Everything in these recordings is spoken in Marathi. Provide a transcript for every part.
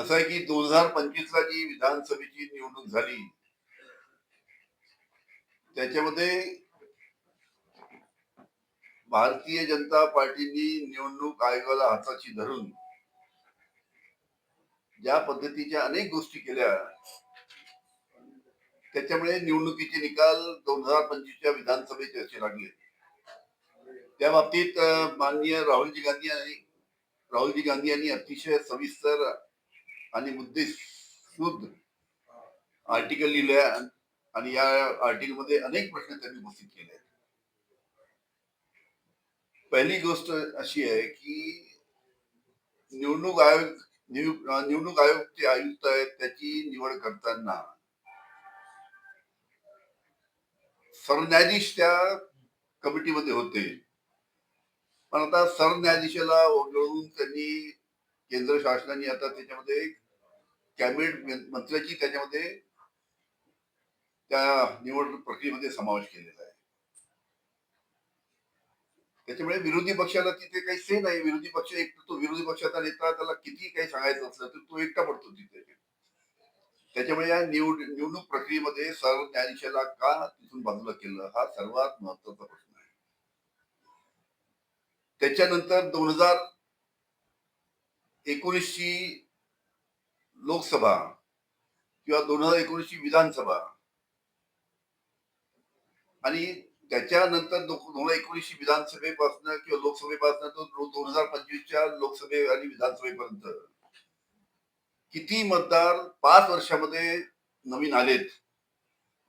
असं आहे की दोन हजार पंचवीस ला जी विधानसभेची निवडणूक झाली त्याच्यामध्ये भारतीय जनता पार्टीनी निवडणूक आयोगाला हाताशी धरून ज्या पद्धतीच्या अनेक गोष्टी केल्या त्याच्यामुळे निवडणुकीचे निकाल दोन हजार पंचवीसच्या विधानसभेचे असे लागले. त्या बाबतीत माननीय राहुलजी गांधी यांनी राहुलजी गांधी यांनी अतिशय सविस्तर आणि मुद्देसूद आर्टिकल लिहिले आणि या आर्टिकलमध्ये अनेक प्रश्न त्यांनी उपस्थित केले आहेत. पहिली गोष्ट अशी आहे की निवडणूक आयोग निवडणूक आयोग निवडणूक आयुक्त आहेत त्याची निवड करताना सरन्यायाधीश त्या कमिटीमध्ये होते पण आता सरन्यायाधीशाला वगळून त्यांनी केंद्र शासनाने आता त्याच्यामध्ये कॅबिनेट मंत्र्याची त्याच्यामध्ये त्या निवड प्रक्रियेमध्ये समावेश केलेला आहे. त्याच्यामुळे विरोधी पक्षाला तिथे काही से नाही. विरोधी पक्ष एक तो विरोधी पक्षाचा नेता त्याला किती काही सांगायचं असलं तर तो एकटा पडतो तिथे. त्याच्यामुळे या निवड निवडणूक प्रक्रियेमध्ये सरन्यायाधीशाला का तिथून बाजूला केलं हा सर्वात महत्त्वाचा प्रश्न आहे. त्याच्यानंतर दोन हजार एकोणीसची लोकसभा किंवा दोन हजार एकोणीसची विधानसभा. आणि त्याच्यानंतर दोन हजार एकोणीसची विधानसभेपासून किंवा लोकसभेपासून तो दोन हजार पंचवीसच्या लोकसभे आणि विधानसभेपर्यंत. किती मतदार पाच वर्षामध्ये नवीन आलेत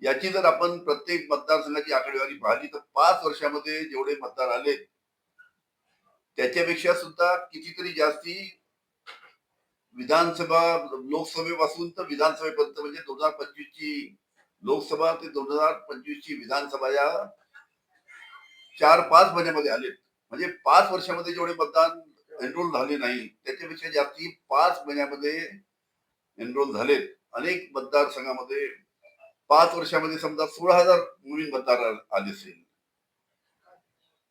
याची जर आपण प्रत्येक मतदारसंघाची आकडेवारी पाहिली तर पाच वर्षामध्ये जेवढे मतदार आलेत त्याच्यापेक्षा सुद्धा कितीतरी जास्ती विधानसभा लोकसभेपासून तर विधानसभेपर्यंत म्हणजे दोन हजार पंचवीस ची लोकसभा ते दोन हजार पंचवीस ची विधानसभा या चार पाच महिन्यामध्ये आलेत. म्हणजे पाच वर्षामध्ये जेवढे मतदान एनरोल झाले नाही त्याच्यापेक्षा जास्ती पाच महिन्यामध्ये एनरोल झालेत. अनेक मतदारसंघामध्ये पाच वर्षामध्ये समजा सोळा हजार नवीन मतदार आले असेल.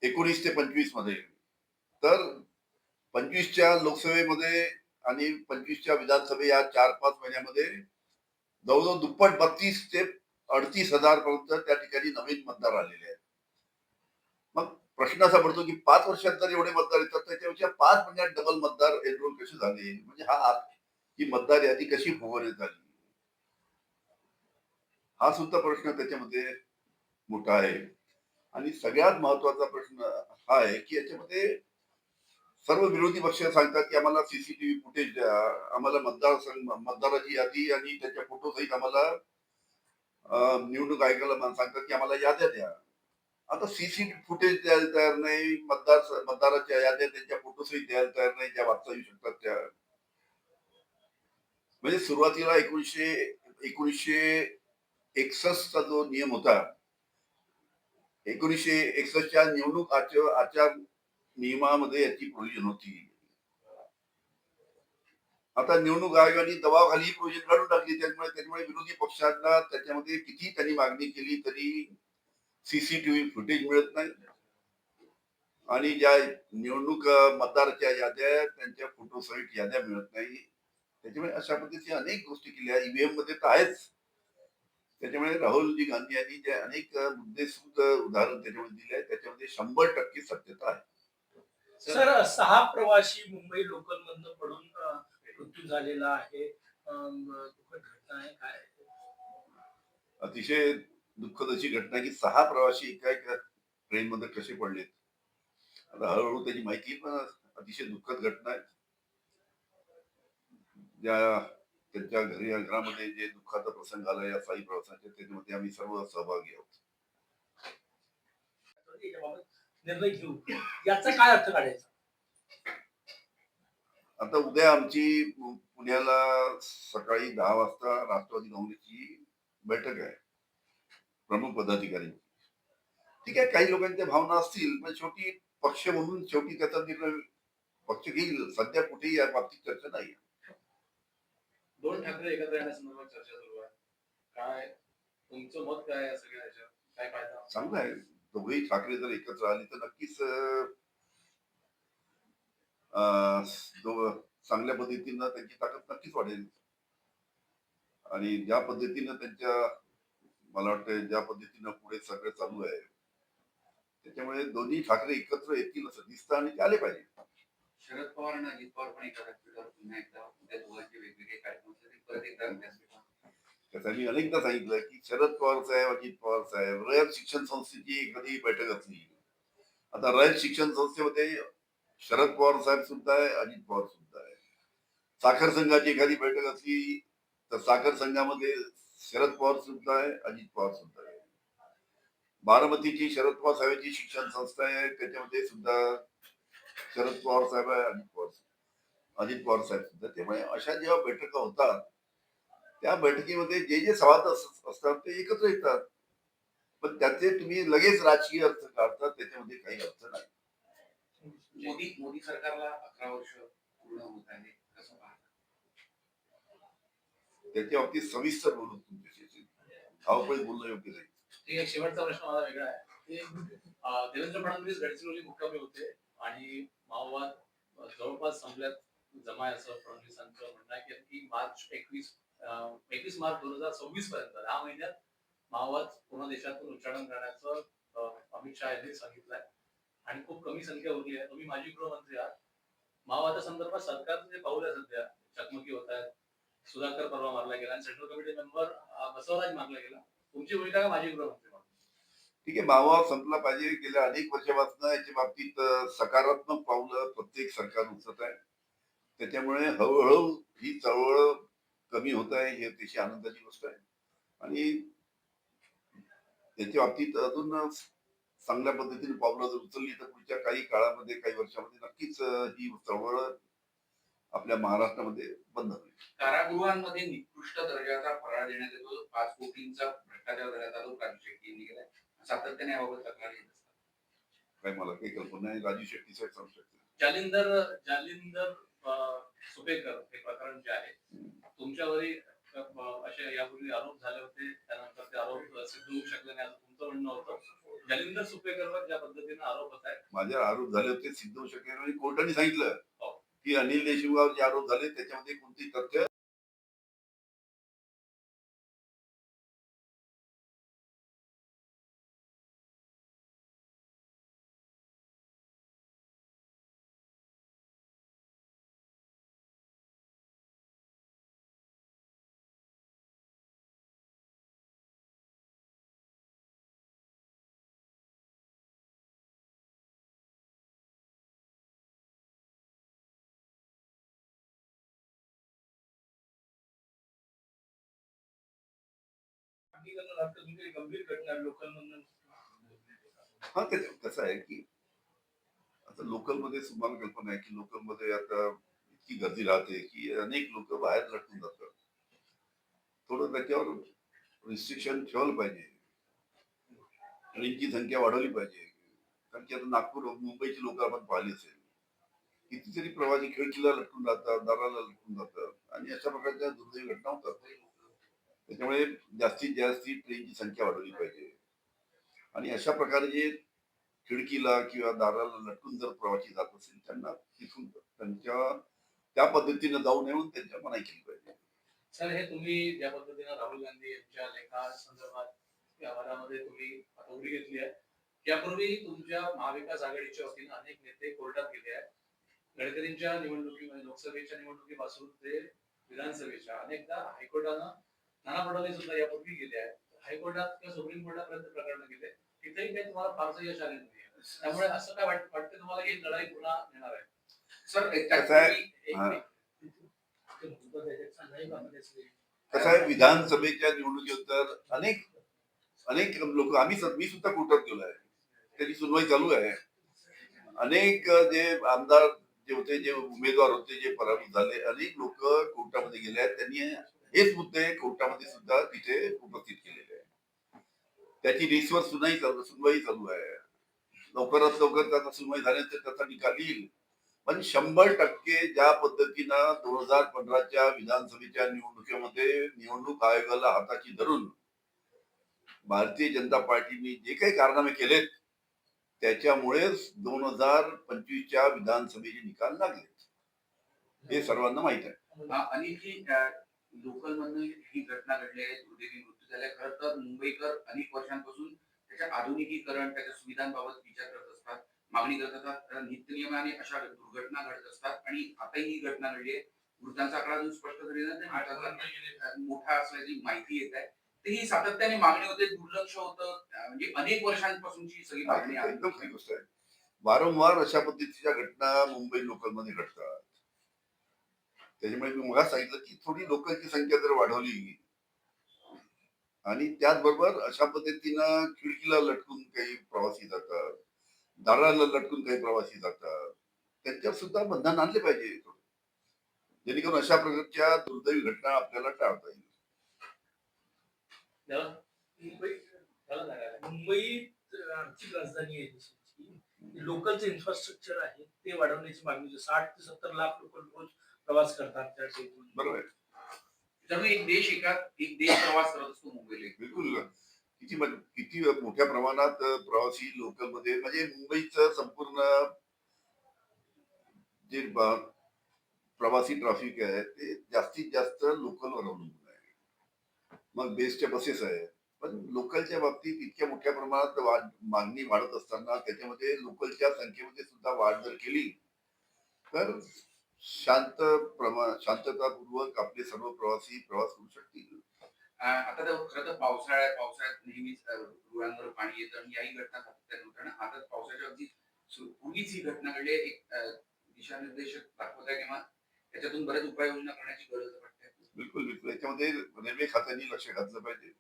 एकोणीस ते पंचवीसमध्ये. तर पंचवीसच्या लोकसभेमध्ये आणि पंचवीसच्या विधानसभे या चार पाच महिन्यामध्ये जवळजवळ दुप्पट बत्तीस ते अडतीस हजार पर्यंत त्या ठिकाणी नवीन मतदार आलेले आहेत. मग प्रश्न असा पडतो की पाच वर्षात जर एवढे मतदार येतात त्याच्यापेक्षा पाच महिन्यात डबल मतदार एनरोल कसे झाले? म्हणजे हा ही मतदार यादी कशी फुगवण्यात झाली? हा सुद्धा प्रश्न त्याच्यामध्ये मोठा आहे. आणि सगळ्यात महत्त्वाचा प्रश्न हा आहे की याच्यामध्ये सर्व विरोधी पक्ष सांगतात की आम्हाला सीसीटीव्ही फुटेज द्या. आम्हाला मतदार मतदाराची यादी आणि त्याच्या फोटो सहित आम्हाला निवडणूक आयोगाला सांगतात की आम्हाला याद्या द्या. आता सीसीटीव्ही फुटेज द्यायला तयार नाही मतदार मतदाराच्या याद्या त्यांच्या फोटो सहित द्यायला तयार नाही ज्या वाचता येऊ शकतात त्या. म्हणजे सुरुवातीला एकोणीसशे एकोणीसशे एकसष्टचा जो नियम होता एकोणीसशे एकसष्टच्या निवडणूक आचार आचार नियमामध्ये याची प्रोव्हिजन होती. आता निवडणूक आयोगाने दबावाखाली ही प्रोव्हिजन काढून टाकली. त्यामुळे त्याच्यामुळे विरोधी पक्षांना त्याच्यामध्ये किती त्यांनी मागणी केली तरी सीसीटीव्ही फुटेज मिळत नाही. आणि ज्या निवडणूक मतदारच्या याद्या त्यांच्या फोटोसहित याद्या मिळत नाही. त्याच्यामुळे अशा पद्धतीने अनेक गोष्टी केल्या. ईव्हीएममध्ये तर आहेच. त्याच्यामुळे राहुलजी गांधी यांनी जे अनेक मुद्दे सुद्धा उदाहरण त्याच्यामध्ये दिले आहे त्याच्यामध्ये शंभर टक्के सत्यता आहे. सर सहा प्रवासी मुंबई लोकल मधनं पडून मृत्यू झालेला आहे. दुःखद घटना आहे काय अतिशय दुःखद अशी घटना की सहा प्रवासी एका एका ट्रेन मध्ये कसे पडलेत? आता हळूहळू त्याची माहिती पण अतिशय दुःखद घटना आहे. ज्या त्यांच्या घरी घरामध्ये जे दुःखाचा प्रसंग आला या साई प्रवासाच्या त्याच्यामध्ये आम्ही सर्व सहभागी आहोत. निर्णय घेऊ. याचा काय अर्थ काढायचा? आता उद्या आमची पुण्याला सकाळी दहा वाजता राष्ट्रवादी काँग्रेसची बैठक आहे. प्रमुख पदाधिकारी ठीक आहे काही लोकांच्या भावना असतील पण शेवटी पक्ष म्हणून शेवटी त्याचा निर्णय पक्ष घेईल. सध्या कुठेही या बाबतीत चर्चा नाही दोन ठाकरे एकत्र येण्यासंदर्भात चर्चा सुरू आहे. काय तुमचं मत काय आहे या सगळ्या ह्याच्यात काय फायदा? चांगलं आहे. दोघेही ठाकरे जर एकत्र आली तर नक्कीच चांगल्या पद्धतीनं त्यांची ताकद नक्कीच वाढेल. आणि ज्या पद्धतीनं त्यांच्या मला वाटतं ज्या पद्धतीनं पुढे सगळं चालू आहे त्याच्यामुळे दोन्ही ठाकरे एकत्र येतील असं दिसतं आणि ते आले पाहिजे. शरद पवार आणि अजित पवार पण एका व्यासपीठावर पुन्हा एकदा उद्या दोघांचे वेगवेगळे कार्यक्रम परत एकदा त्याचा मी अनेकदा सांगितलं की शरद पवार साहेब अजित पवार साहेब रयत शिक्षण संस्थेची एखादी बैठक असली. आता रयत शिक्षण संस्थेमध्ये शरद पवार साहेब सुद्धा आहे अजित पवार सुद्धा आहे. साखर संघाची एखादी बैठक असली तर साखर संघामध्ये शरद पवार सुद्धा आहे अजित पवार सुद्धा आहे. बारामतीची शरद पवार साहेबांची शिक्षण संस्था आहे त्याच्यामध्ये सुद्धा शरद पवार साहेब आहे अजित पवार अजित पवार साहेब सुद्धा त्यामुळे अशा जेव्हा बैठका होतात त्या बैठकीमध्ये जे जे सवाद अस- असतात ते एकत्र येतात. पण त्याचे तुम्ही लगेच राजकीय अर्थ काढतात त्याच्यामध्ये काही अर्थ नाही. मोदी मोदी सरकारला अकरा वर्ष पूर्ण होत आहे कसं पाहता? त्याच्या बाबतीत सविस्तर बोलू तुमच्याशी. धावपळीत बोलणं योग्य नाही. शेवटचा प्रश्न माझा वेगळा आहे. देवेंद्र फडणवीस गडचिरोली मुक्कामी होते आणि माओवाद जवळपास संपल्यात जमाय असं फडणवीसांचं म्हणणं आहे की- मार्च एकवीस एकवीस मार्च दोन हजार सव्वीस पर्यंत दहा महिन्यात माओवाद पूर्ण देशातून उच्चाटन करण्याचं अमित शहा यांनी सांगितलंय. आणि खूप कमी संख्या उरली आहे. तुम्ही माजी गृहमंत्री आहात. माओवादा संदर्भात सरकारचं जे पाऊल आहे सध्या चकमकी होत आहेत. सुधाकर परवा मारला गेला आणि सेंट्रल कमिटी मेंबर बसवराज मारला गेला. तुमची भूमिका का माजी गृहमंत्री म्हणून ठीक आहे मावा संपला पाहिजे. गेल्या अनेक वर्षापासून याच्या बाबतीत सकारात्मक पावलं प्रत्येक सरकार उचलत आहे. त्याच्यामुळे हळूहळू ही चळवळ कमी होत आहे ही अतिशय आनंदाची गोष्ट आहे. आणि त्याच्या बाबतीत अजून चांगल्या पद्धतीने पावलं जर उचलली तर पुढच्या काही काळामध्ये काही वर्षामध्ये नक्कीच ही चळवळ आपल्या महाराष्ट्रामध्ये बंद होईल. कारागृहांमध्ये निकृष्ट दर्जाचा फराळ देण्यात येतो. पाच कोटींचा भ्रष्टाचार करण्यात आला राजू शेट्टी यांनी केलाय सातत्याने याबाबत तक्रार येत असतात. काही मला काही कल्पना नाही. राजू शेट्टी साहेब सांगू शकतील जालिंदर जालिंदर सुपेकर हे प्रकरण जे आहे तुमच्यावरही असे यापूर्वी आरोप झाले होते त्यानंतर ते आरोप सिद्ध होऊ शकले नाही असं तुमचं म्हणणं होतं जालिंदर सुपेकरवर ज्या पद्धतीने आरोप होत आहेत माझ्यावर आरोप झाले होते सिद्ध होऊ शकेल कोर्टाने सांगितलं हो. की अनिल देशमुखावर जे आरोप झाले त्याच्यामध्ये कोणती तथ्य हा ते कसं आहे की आता लोकलमध्ये तुम्हाला कल्पना आहे की लोकलमध्ये आता इतकी गर्दी राहते की अनेक लोक बाहेर लटकून जातात. थोडं त्याच्यावर रिस्ट्रिक्शन ठेवलं पाहिजे. ट्रेनची संख्या वाढवली पाहिजे. कारण की आता नागपूर मुंबईची लोक आपण पाहिली असेल. कितीतरी प्रवासी खिडकीला लटकून जातात दाराला लटकून जातात. आणि अशा प्रकारच्या दुर्दैवी घटना होतात. त्याच्यामुळे जास्तीत जास्त प्लेनची संख्या वाढवली पाहिजे. आणि अशा प्रकारे जे खिडकीला किंवा दाराला लटकून जर प्रवासी जात असेल त्यांना तिथून त्यांच्या त्या पद्धतीने जाऊ नये म्हणून त्यांच्या मनाई केली पाहिजे. सर हे तुम्ही ज्या पद्धतीनं राहुल गांधी यांच्या लेखा संदर्भात व्यवहारामध्ये तुम्ही आठवडी घेतली आहे. यापूर्वी तुमच्या महाविकास आघाडीच्या वतीने अनेक नेते कोर्टात गेले आहेत. गडकरींच्या निवडणुकीमध्ये लोकसभेच्या निवडणुकीपासून ते विधानसभेच्या अनेकदा हायकोर्टानं नाना पटोले सुद्धा यापूर्वी गेले आहेत. हायकोर्टात किंवा सुप्रीम कोर्टापर्यंत प्रकरण गेले. तिथेही काही तुम्हाला फारसं यश आले नाही त्यामुळे असं काय वाट- वाटतं तुम्हाला ही लढाई पुन्हा येणार आहे? सर कसं आहे? हा. विधानसभेच्या निवडणुकीनंतर अनेक अनेक लोक आम्ही मी सुद्धा कोर्टात गेलो आहे. त्याची सुनवाई चालू आहे. अनेक जे आमदार जे होते जे उमेदवार होते जे पराभूत झाले अनेक लोक कोर्टामध्ये गेले आहेत. त्यांनी हेच मुद्दे कोर्टामध्ये सुद्धा तिथे उपस्थित केलेले आहे त्याची रेसवर सुनाई चालू सुनवाई चालू आहे. लवकरात लवकर त्याचा सुनवाई झाल्यानंतर त्याचा निकाल येईल. पण शंभर टक्के ज्या पद्धतीनं दोन हजार पंधराच्या विधानसभेच्या निवडणुकीमध्ये निवडणूक आयोगाला हाताची धरून भारतीय जनता पार्टीने जे काही कारनामे केलेत त्याच्यामुळेच दोन हजार पंचवीसच्या विधानसभेचे निकाल लागले हे सर्वांना माहीत आहे. आणि लोकल मधनं ही घटना घडली आहे. दुर्दैवी मृत्यू झालाय खरं तर मुंबईकर अनेक वर्षांपासून त्याच्या आधुनिकीकरण त्याच्या सुविधांबाबत विचार करत असतात मागणी करत असतात. नित्यनियमाने अशा दुर्घटना घडत असतात आणि आता ही घटना घडली आहे. मृतांचा आकडा अजून स्पष्ट नाही. अं, मोठा असल्याची माहिती येत आहे. तर ही सातत्याने मागणी होते. दुर्लक्ष होतं. म्हणजे अनेक वर्षांपासूनची सगळी मागणी आहे एकदम खरी गोष्ट आहे. वारंवार अशा पद्धतीच्या घटना मुंबई लोकलमध्ये घडतात. त्याच्यामुळे मी मग सांगितलं की थोडी लोकलची संख्या जर वाढवली. आणि त्याचबरोबर अशा पद्धतीनं खिडकीला लटकून काही प्रवासी जातात दाराला लटकून काही प्रवासी जातात. त्यांच्यावर सुद्धा बंधन आणले पाहिजे. जेणेकरून अशा प्रकारच्या दुर्दैवी घटना आपल्याला टाळता येईल. मुंबई मुंबईत आर्थिक राजधानी आहे लोकलचं इन्फ्रास्ट्रक्चर आहे ते वाढवण्याची मागणी. साठ ते सत्तर लाख लोक रोज प्रवास करतात त्या बरोबर आहे. त्यामुळे एक देश एका एक देश प्रवास करत असतो मुंबईला बिलकुल. किती किती मोठ्या प्रमाणात प्रवासी लोकलमध्ये म्हणजे मुंबईचं संपूर्ण जे ब- प्रवासी ट्रॅफिक आहे ते जास्तीत जास्त लोकलवर अवलंबून आहे. मग बेस्टच्या बसेस आहेत. पण लोकलच्या बाबतीत इतक्या मोठ्या प्रमाणात वाढ मागणी वाढत असताना त्याच्यामध्ये लोकलच्या संख्येमध्ये सुद्धा वाढ जर केली तर शांत प्रमा शांततापूर्वक आपले सर्व प्रवासी प्रवास करू शकतील. आता तर खरं तर पावसाळ्यात पावसाळ्यात नेहमीच रुळांवर पाणी येतं आणि याही घटना सातत्याने होतात आता पावसाच्या अगदी पूर्वीच ही घटना घडली. एक अं, दिशानिर्देश दाखवत आहे किंवा त्याच्यातून बऱ्याच उपाययोजना करण्याची गरज वाटते. बिलकुल बिलकुल. याच्यामध्ये रेल्वे खात्याने लक्ष घातलं पाहिजे.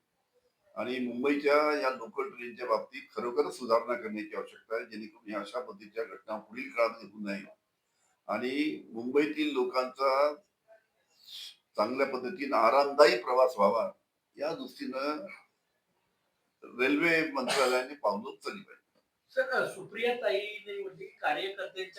आणि मुंबईच्या या लोकल ट्रेनच्या बाबतीत खरोखरच सुधारणा करण्याची आवश्यकता आहे जेणेकरून या अशा पद्धतीच्या घटना पुढील काळात होऊ नये आणि मुंबईतील लोकांचा चांगल्या पद्धतीनं आरामदायी प्रवास व्हावा या दृष्टीनं रेल्वे मंत्रालयाने पावलं उचलली पाहिजे सर सुप्रिया ताईने म्हणजे कार्यकर्त्यांच्या